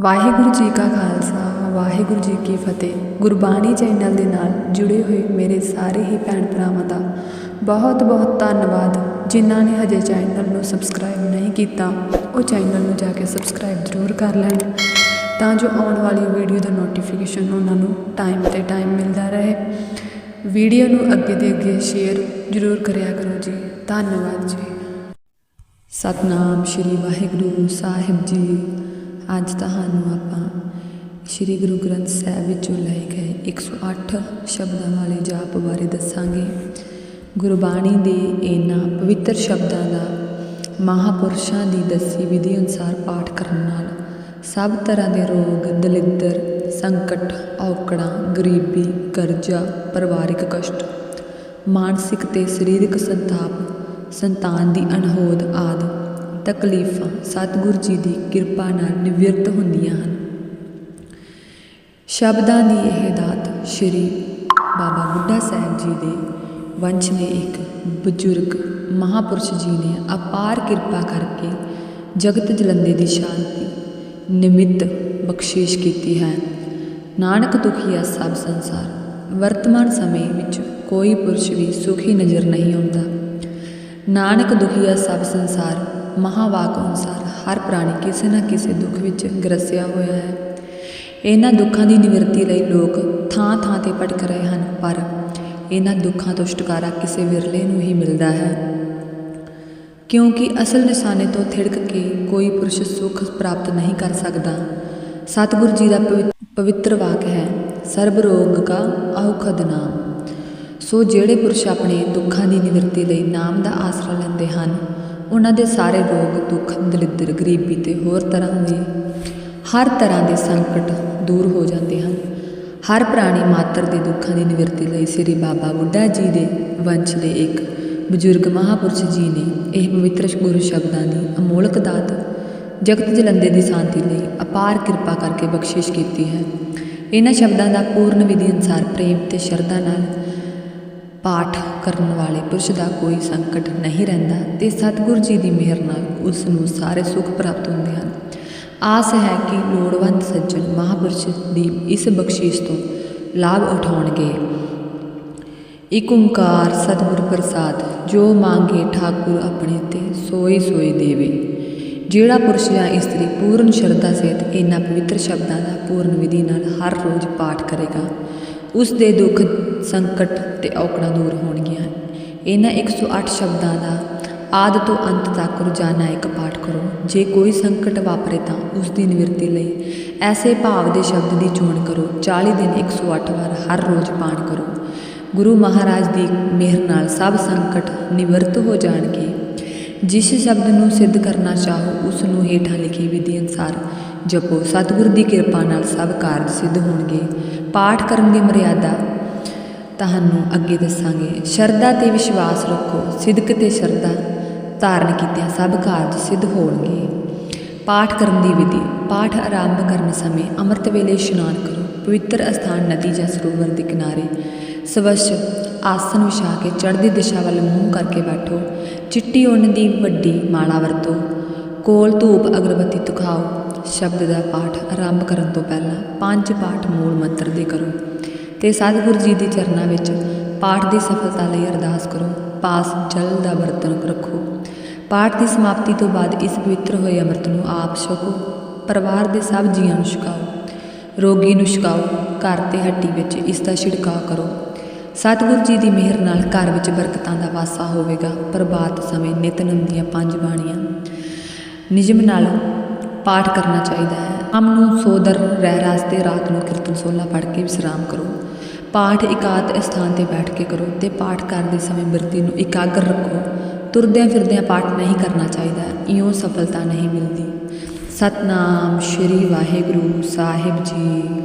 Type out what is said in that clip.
ਵਾਹਿਗੁਰੂ ਜੀ ਕਾ ਖਾਲਸਾ, ਵਾਹਿਗੁਰੂ ਜੀ ਕੀ ਫਤਿਹ। ਗੁਰਬਾਣੀ ਚੈਨਲ ਦੇ ਨਾਲ ਜੁੜੇ ਹੋਏ ਮੇਰੇ ਸਾਰੇ ਹੀ ਭੈਣ ਭਰਾਵਾਂ ਦਾ ਬਹੁਤ ਬਹੁਤ ਧੰਨਵਾਦ। ਜਿਨ੍ਹਾਂ ਨੇ ਹਜੇ ਚੈਨਲ ਨੂੰ ਸਬਸਕ੍ਰਾਈਬ ਨਹੀਂ ਕੀਤਾ, ਉਹ ਚੈਨਲ ਨੂੰ ਜਾ ਕੇ ਸਬਸਕ੍ਰਾਈਬ ਜ਼ਰੂਰ ਕਰ ਲੈਣ ਤਾਂ ਜੋ ਆਉਣ ਵਾਲੀ ਵੀਡੀਓ ਦਾ ਨੋਟੀਫਿਕੇਸ਼ਨ ਉਹਨਾਂ ਨੂੰ ਟਾਈਮ ਤੇ ਟਾਈਮ ਮਿਲਦਾ ਰਹੇ। ਵੀਡੀਓ ਨੂੰ ਅੱਗੇ ਦੇ ਅੱਗੇ ਸ਼ੇਅਰ ਜ਼ਰੂਰ ਕਰਿਆ ਕਰੋ ਜੀ। ਧੰਨਵਾਦ ਜੀ। ਸਤਨਾਮ ਸ਼੍ਰੀ ਵਾਹਿਗੁਰੂ ਸਾਹਿਬ ਜੀ। ਅੱਜ ਤੁਹਾਨੂੰ ਆਪਾਂ ਸ਼੍ਰੀ ਗੁਰੂ ਗ੍ਰੰਥ ਸਾਹਿਬ ਵਿੱਚੋਂ ਲਏ ਗਏ 108 ਸ਼ਬਦਾਂ ਵਾਲੇ ਜਾਪ ਬਾਰੇ ਦੱਸਾਂਗੇ। ਗੁਰਬਾਣੀ ਦੇ ਇਹਨਾਂ ਪਵਿੱਤਰ ਸ਼ਬਦਾਂ ਦਾ ਮਹਾਪੁਰਸ਼ਾਂ ਦੀ ਦੱਸੀ ਵਿਧੀ ਅਨੁਸਾਰ ਪਾਠ ਕਰਨ ਨਾਲ ਸਭ ਤਰ੍ਹਾਂ ਦੇ ਰੋਗ, ਦਲਿੱਦਰ, ਸੰਕਟ, ਔਕੜਾਂ, ਗਰੀਬੀ, ਕਰਜ਼ਾ, ਪਰਿਵਾਰਿਕ ਕਸ਼ਟ, ਮਾਨਸਿਕ ਤੇ ਸਰੀਰਕ ਸੰਤਾਪ, ਸੰਤਾਨ ਦੀ ਅਣਹੋਦ ਆਦਿ ਤਕਲੀਫਾਂ ਸਤਿਗੁਰ ਜੀ ਦੀ ਕਿਰਪਾ ਨਾਲ ਨਿਵਰਤ ਹੁੰਦੀਆਂ ਹਨ। ਸ਼ਬਦਾਂ ਦੀ ਇਹ ਦਾਤ ਸ਼੍ਰੀ ਬਾਬਾ ਬੁੱਢਾ ਸਾਹਿਬ ਜੀ ਦੇ ਵੰਸ਼ ਦੇ ਇੱਕ ਬਜ਼ੁਰਗ ਮਹਾਪੁਰਸ਼ ਜੀ ਨੇ ਅਪਾਰ ਕਿਰਪਾ ਕਰਕੇ ਜਗਤ ਜਲੰਦੇ ਦੀ ਸ਼ਾਂਤੀ ਨਿਮਿਤ ਬਖਸ਼ਿਸ਼ ਕੀਤੀ ਹੈ। ਨਾਨਕ ਦੁਖੀਆ ਸਭ ਸੰਸਾਰ, ਵਰਤਮਾਨ ਸਮੇਂ ਵਿੱਚ ਕੋਈ ਪੁਰਸ਼ ਵੀ ਸੁਖੀ ਨਜ਼ਰ ਨਹੀਂ ਆਉਂਦਾ। ਨਾਨਕ ਦੁਖੀਆ ਸਭ ਸੰਸਾਰ ਮਹਾਵਾਕ ਅਨੁਸਾਰ ਹਰ ਪ੍ਰਾਣੀ ਕਿਸੇ ਨਾ ਕਿਸੇ ਦੁੱਖ ਵਿੱਚ ਗਰਸਿਆ ਹੋਇਆ ਹੈ। ਇਹਨਾਂ ਦੁੱਖਾਂ ਦੀ ਨਿਵਰਤੀ ਲਈ ਲੋਕ ਥਾਂ ਥਾਂ ਤੇ ਭਟਕ ਰਹੇ ਹਨ, ਪਰ ਇਹਨਾਂ ਦੁੱਖਾਂ ਤੋਂ ਛੁਟਕਾਰਾ ਕਿਸੇ ਵਿਰਲੇ ਨੂੰ ਹੀ ਮਿਲਦਾ ਹੈ। ਕਿਉਂਕਿ ਅਸਲ ਨਿਸ਼ਾਨੇ ਤੋਂ ਥਿੜਕ ਕੇ ਕੋਈ ਪੁਰਸ਼ ਸੁਖ ਪ੍ਰਾਪਤ ਨਹੀਂ ਕਰ ਸਕਦਾ। ਸਤਿਗੁਰੂ ਜੀ ਦਾ ਪਵਿ- ਪਵਿੱਤਰ ਵਾਕ ਹੈ, ਸਰਬ ਰੋਗ ਕਾ ਔਖਦ ਨਾਮ। ਸੋ ਜਿਹੜੇ ਪੁਰਸ਼ ਆਪਣੇ ਦੁੱਖਾਂ ਦੀ ਨਿਵਰਤੀ ਲਈ ਨਾਮ ਦਾ ਆਸਰਾ ਲੈਂਦੇ ਹਨ ਉਹਨਾਂ ਦੇ ਸਾਰੇ ਰੋਗ, ਦੁੱਖ, ਦਲਿੱਦਰ, ਗਰੀਬੀ ਤੇ ਹੋਰ ਤਰ੍ਹਾਂ ਦੇ ਹਰ ਤਰ੍ਹਾਂ ਦੇ ਸੰਕਟ ਦੂਰ ਹੋ ਜਾਂਦੇ ਹਨ। ਹਰ ਪ੍ਰਾਣੀ ਮਾਤਰ ਦੇ ਦੁੱਖਾਂ ਦੀ ਨਿਵਰਤੀ ਲਈ ਸ੍ਰੀ ਬਾਬਾ ਬੁੱਢਾ ਜੀ ਦੇ ਵੰਸ਼ ਦੇ ਇੱਕ ਬਜ਼ੁਰਗ ਮਹਾਪੁਰਸ਼ ਜੀ ਨੇ ਇਹ ਪਵਿੱਤਰ ਗੁਰੂ ਸ਼ਬਦਾਂ ਦੀ ਅਮੋਲਕ ਦਾਤ, ਜਗਤ ਜਲੰਦੇ ਦੀ ਸ਼ਾਂਤੀ ਲਈ ਅਪਾਰ ਕਿਰਪਾ ਕਰਕੇ ਬਖਸ਼ਿਸ਼ ਕੀਤੀ ਹੈ। ਇਹਨਾਂ ਸ਼ਬਦਾਂ ਦਾ ਪੂਰਨ ਵਿਧੀ ਅਨੁਸਾਰ ਪ੍ਰੇਮ ਤੇ ਸ਼ਰਧਾ ਨਾਲ ਪਾਠ ਕਰਨ ਵਾਲੇ ਪੁਰਸ਼ ਦਾ ਕੋਈ ਸੰਕਟ ਨਹੀਂ ਰਹਿੰਦਾ ਤੇ ਸਤਿਗੁਰ ਜੀ ਦੀ ਮਿਹਰ ਨਾਲ ਉਸ ਨੂੰ ਸਾਰੇ ਸੁੱਖ ਪ੍ਰਾਪਤ ਹੁੰਦੇ ਹਨ। ਆਸ ਹੈ ਕਿ ਲੋੜਵੰਦ ਸੱਜਣ ਮਹਾਪੁਰਸ਼ ਦੀ ਇਸ ਬਖਸ਼ਿਸ਼ ਤੋਂ ਲਾਭ ਉਠਾਉਣਗੇ। ਇਕ ਓੰਕਾਰ ਸਤਿਗੁਰ ਪ੍ਰਸਾਦ, ਜੋ ਮੰਗੇ ਠਾਕੁਰ ਆਪਣੇ ਤੇ ਸੋਈ ਸੋਈ ਦੇਵੇ। ਜਿਹੜਾ ਪੁਰਸ਼ ਜਾਂ ਇਸਤਰੀ ਪੂਰਨ ਸ਼ਰਧਾ ਸਹਿਤ ਇਹਨਾਂ ਪਵਿੱਤਰ ਸ਼ਬਦਾਂ ਦਾ ਪੂਰਨ ਵਿਧੀ ਨਾਲ ਹਰ ਰੋਜ਼ ਪਾਠ ਕਰੇਗਾ ਉਸ ਦੇ ਦੁੱਖ, ਸੰਕਟ ਤੇ ਔਕੜਾਂ ਦੂਰ ਹੋਣਗੀਆਂ। ਇਹਨਾਂ 108 ਸ਼ਬਦਾਂ ਦਾ ਆਦ ਤੋਂ ਅੰਤ ਤੱਕ ਰੋਜ਼ਾਨਾ ਇੱਕ ਪਾਠ ਕਰੋ। ਜੇ ਕੋਈ ਸੰਕਟ ਵਾਪਰੇ ਤਾਂ ਉਸ ਦੀ ਨਿਵਰਤੀ ਲਈ ਐਸੇ ਭਾਵ ਦੇ ਸ਼ਬਦ ਦੀ ਚੋਣ ਕਰੋ। 40 ਦਿਨ 108 ਵਾਰ ਹਰ ਰੋਜ਼ ਪਾਠ ਕਰੋ। ਗੁਰੂ ਮਹਾਰਾਜ ਦੀ ਮਿਹਰ ਨਾਲ ਸਭ ਸੰਕਟ ਨਿਵਰਤ ਹੋ ਜਾਣਗੇ। ਜਿਸ ਸ਼ਬਦ ਨੂੰ ਸਿੱਧ ਕਰਨਾ ਚਾਹੋ ਉਸ ਨੂੰ ਹੇਠਾਂ ਲਿਖੀ ਵਿਧੀ ਅਨੁਸਾਰ ਜਪੋ। ਸਤਿਗੁਰ ਦੀ ਕਿਰਪਾ ਨਾਲ ਸਭ ਕਾਰਜ ਸਿੱਧ ਹੋਣਗੇ। ਪਾਠ ਕਰਨ ਦੀ ਮਰਿਆਦਾ ਤੁਹਾਨੂੰ ਅੱਗੇ ਦੱਸਾਂਗੇ। ਸ਼ਰਧਾ ਤੇ ਵਿਸ਼ਵਾਸ ਰੱਖੋ। ਸਿਦਕ ਤੇ ਸ਼ਰਧਾ ਧਾਰਨ ਕੀਤਿਆਂ ਸਭ ਕਾਰਜ ਸਿੱਧ ਹੋਣਗੇ। ਪਾਠ ਕਰਨ ਦੀ ਵਿਧੀ। ਪਾਠ ਆਰੰਭ ਕਰਨ ਸਮੇਂ ਅੰਮ੍ਰਿਤ ਵੇਲੇ ਇਸ਼ਨਾਨ ਕਰੋ। ਪਵਿੱਤਰ ਅਸਥਾਨ ਨਦੀ ਜਾਂ ਸਰੋਵਰ ਦੇ ਕਿਨਾਰੇ ਸਵੱਛ ਆਸਨ ਵਿਛਾ ਕੇ ਚੜ੍ਹਦੀ ਦਿਸ਼ਾ ਵੱਲ ਮੂੰਹ ਕਰਕੇ ਬੈਠੋ। ਚਿੱਟੀ ਉੱਨ ਦੀ ਵੱਡੀ ਮਾਲਾ ਵਰਤੋ। ਕੋਲ ਧੂਪ ਅਗਰਬੱਤੀ ਤੁਖਾਓ। ਸ਼ਬਦ ਦਾ ਪਾਠ ਆਰੰਭ ਕਰਨ ਤੋਂ ਪਹਿਲਾਂ ਪੰਜ ਪਾਠ ਮੂਲ ਮੰਤਰ ਦੇ ਕਰੋ ਤੇ ਸਤਿਗੁਰੂ ਜੀ ਦੇ ਚਰਨਾਂ ਵਿੱਚ ਪਾਠ ਦੀ ਸਫਲਤਾ ਲਈ ਅਰਦਾਸ ਕਰੋ। ਪਾਸ ਜਲ ਦਾ ਬਰਤਨ ਰੱਖੋ। ਪਾਠ ਦੀ ਸਮਾਪਤੀ ਤੋਂ ਬਾਅਦ ਇਸ ਪਵਿੱਤਰ ਹੋਏ ਅੰਮ੍ਰਿਤ ਨੂੰ ਆਪ ਛਕੋ। ਪਰਿਵਾਰ ਦੇ ਸਭ ਜੀਆਂ ਨੂੰ ਛਕਾਓ। ਰੋਗੀ ਨੂੰ ਛਕਾਓ। ਘਰ ਤੇ ਹੱਟੀ ਵਿੱਚ ਇਸ ਦਾ ਛਿੜਕਾਅ ਕਰੋ। ਸਤਿਗੁਰੂ ਜੀ ਦੀ ਮਿਹਰ ਨਾਲ ਘਰ ਵਿੱਚ ਬਰਕਤਾਂ ਦਾ ਵਾਸਾ ਹੋਵੇਗਾ। ਪ੍ਰਭਾਤ ਸਮੇਂ ਨਿਤਨੇਮ ਦੀਆਂ ਪੰਜ ਬਾਣੀਆਂ। ਨਿਯਮ ਨਾਲ ਪਾਠ ਕਰਨਾ ਚਾਹੀਦਾ ਹੈ। ਆਮ ਨੂੰ ਸੋਦਰ ਰਹਿ ਰਾਸ ਤੇ ਰਾਤ ਨੂੰ ਕੀਰਤਨ ਸੋਲਾ ਪੜ੍ਹ ਕੇ ਵਿਸਰਾਮ ਕਰੋ। ਪਾਠ ਇਕਾਤ ਸਥਾਨ ਤੇ ਬੈਠ ਕੇ ਕਰੋ ਤੇ ਪਾਠ ਕਰਦੇ ਸਮੇਂ ਬਿਰਤੀ ਨੂੰ ਇਕਾਗਰ ਰੱਖੋ। ਤੁਰਦਿਆਂ ਫਿਰਦਿਆਂ ਪਾਠ ਨਹੀਂ ਕਰਨਾ ਚਾਹੀਦਾ ਇਉਂ ਸਫਲਤਾ ਨਹੀਂ ਮਿਲਦੀ। ਸਤਨਾਮ ਸ਼੍ਰੀ ਵਾਹਿਗੁਰੂ ਸਾਹਿਬ ਜੀ।